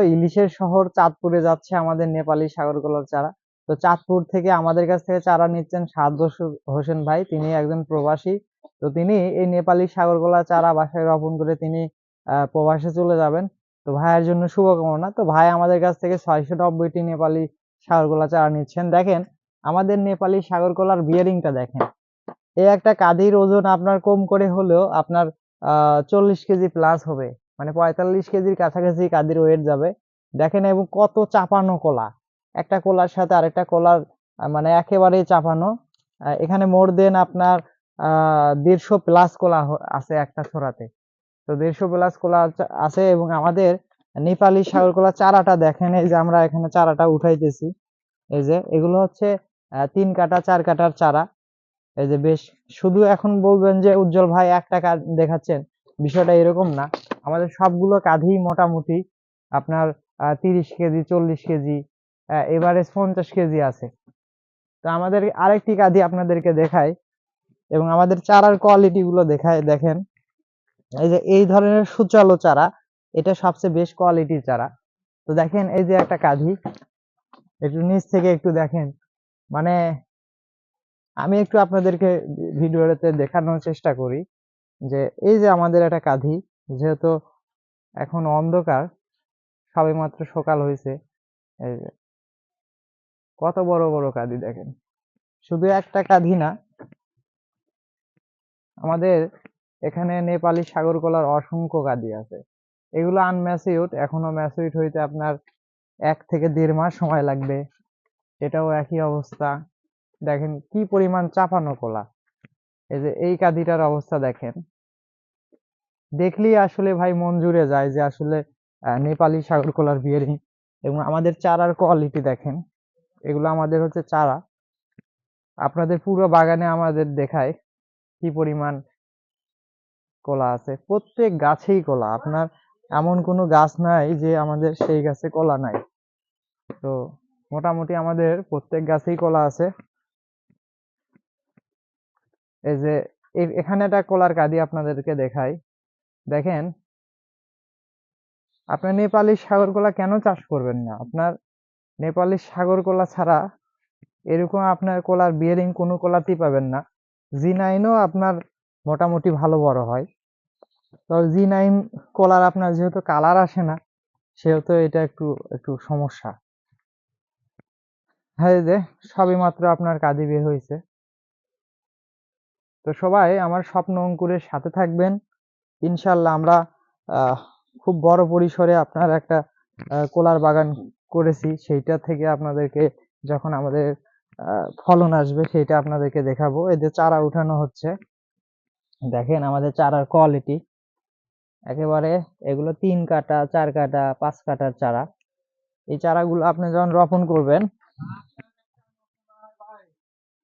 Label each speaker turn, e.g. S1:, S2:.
S1: ইলিশের শহর চাঁদপুরে যাচ্ছে আমাদের নেপালি সাগরকলার চারা। তো চাঁদপুর থেকে আমাদের কাছ থেকে চারা নিচ্ছেন সাদ হোসেন ভাই। তিনি একজন প্রবাসী। তো তিনি এই নেপালি সাগরকলা চারা বাসায় রোপণ করে তিনি প্রবাসে চলে যাবেন। তো ভাইয়ের জন্য শুভকামনা। তো ভাই আমাদের কাছ থেকে ছয়শো নব্বইটি নেপালি সাগরকলা চারা নিচ্ছেন। দেখেন, আমাদের নেপালি সাগরকলার বিয়ারিংটা দেখেন। এই একটা কাঁদির ওজন আপনার কম করে হলেও আপনার, আহ, চল্লিশ কেজি প্লাস হবে। মানে পঁয়তাল্লিশ কেজির কাছাকাছি কাঁদির ওয়েট যাবে। দেখেন এবং কত চাপানো কলা। একটা কলার সাথে আরেকটা কলার মানে একেবারেই চাপানো। এখানে মোর দেন আপনার দেড়শো প্লাস কলা আছে একটা ছোড়াতে। তো দেড়শো প্লাস কলা আছে- এবং আমাদের নেপালি সাগর কলা চারাটা দেখেন, এই যে আমরা এখানে চারাটা উঠাইতেছি। এই যে এগুলো হচ্ছে তিন কাটা, চার কাটার চারা। এই যে বেশ, শুধু এখন বলবেন যে উজ্জ্বল ভাই একটা কাজ দেখাচ্ছেন, বিষয়টা এরকম না। আমাদের সবগুলো কাঁধেই মোটামুটি আপনার তিরিশ কেজি, চল্লিশ কেজি এভারেজ পঞ্চাশ কেজি আছে। তো আমাদের আরেকটি কাঁধি আপনাদেরকে দেখাই এবং আমাদের চারার কোয়ালিটি গুলো দেখায় দেখেন। এই যে, এই ধরনের সুচালো চারা, এটা সবচেয়ে বেশ কোয়ালিটির চারা। তো দেখেন, এই যে একটা কাঁধি, একটু নিচ থেকে একটু দেখেন। মানে আমি একটু আপনাদেরকে ভিডিওতে দেখানোর চেষ্টা করি যে, এই যে আমাদের একটা কাঁধি যেহেতু এখন অন্ধকার, সবেমাত্র সকাল হয়েছে এই যে কত বড় বড় কাঁধি দেখেন। শুধু একটা কাঁধি না, আমাদের এখানে নেপালি সাগর কলার অসংখ্য কাঁধি আছে। এগুলো আনম্যাচিউড এখনও ম্যাচিউড হইতে আপনার এক থেকে দেড় মাস সময় লাগবে। এটাও একই অবস্থা। দেখেন কি পরিমাণ চাপানো কলা। এই যে এই কাঁধিটার অবস্থা দেখেন। দেখলেই আসলে ভাই মন জুড়ে যায় যে আসলে নেপালি সাগর কলার বিয়ারিং এবং আমাদের চারার কোয়ালিটি দেখেন, এগুলো আমাদের হচ্ছে চারা। আপনাদের পুরো বাগানে আমাদের দেখায় কি পরিমাণ কলা আছে। প্রত্যেক গাছেই কলা। আপনার এমন কোনো গাছ নাই যে আমাদের সেই গাছে কলা নাই। তো মোটামুটি আমাদের প্রত্যেক গাছেই কলা আছে। এই যে এখানে একটা কলার কাঁদি আপনাদেরকে দেখাই। দেখেন, আপনার নেপালি সাগর কলা কেন চাষ করবেন না? আপনার নেপালি সাগর কলা ছাড়া এরকম আপনার কলার বিয়ারিং কোনো কলাতেই পাবেন না। জি নাইনও আপনার মোটামুটি ভালো বড় হয়। তো জি নাইন কলার আপনার যেহেতু কালার আসে না, সেহেতু এটা একটু একটু সমস্যা। হ্যাঁ যে সবে মাত্র আপনার কাঁদি বের হয়েছে। তো সবাই আমার স্বপ্ন অঙ্কুরের সাথে থাকবেন। ইনশাল্লাহ আমরা খুব বড় পরিসরে আপনার একটা কলার বাগান করেছি। সেইটা থেকে আপনাদেরকে যখন আমাদের ফলন আসবে সেইটা আপনাদেরকে দেখাবো। যে চারা উঠানো হচ্ছে, দেখেন আমাদের চারার কোয়ালিটি একেবারে এগুলো তিন কাটা, চার কাটা, পাঁচ কাটার চারা। এই চারাগুলো আপনি যখন রোপণ করবেন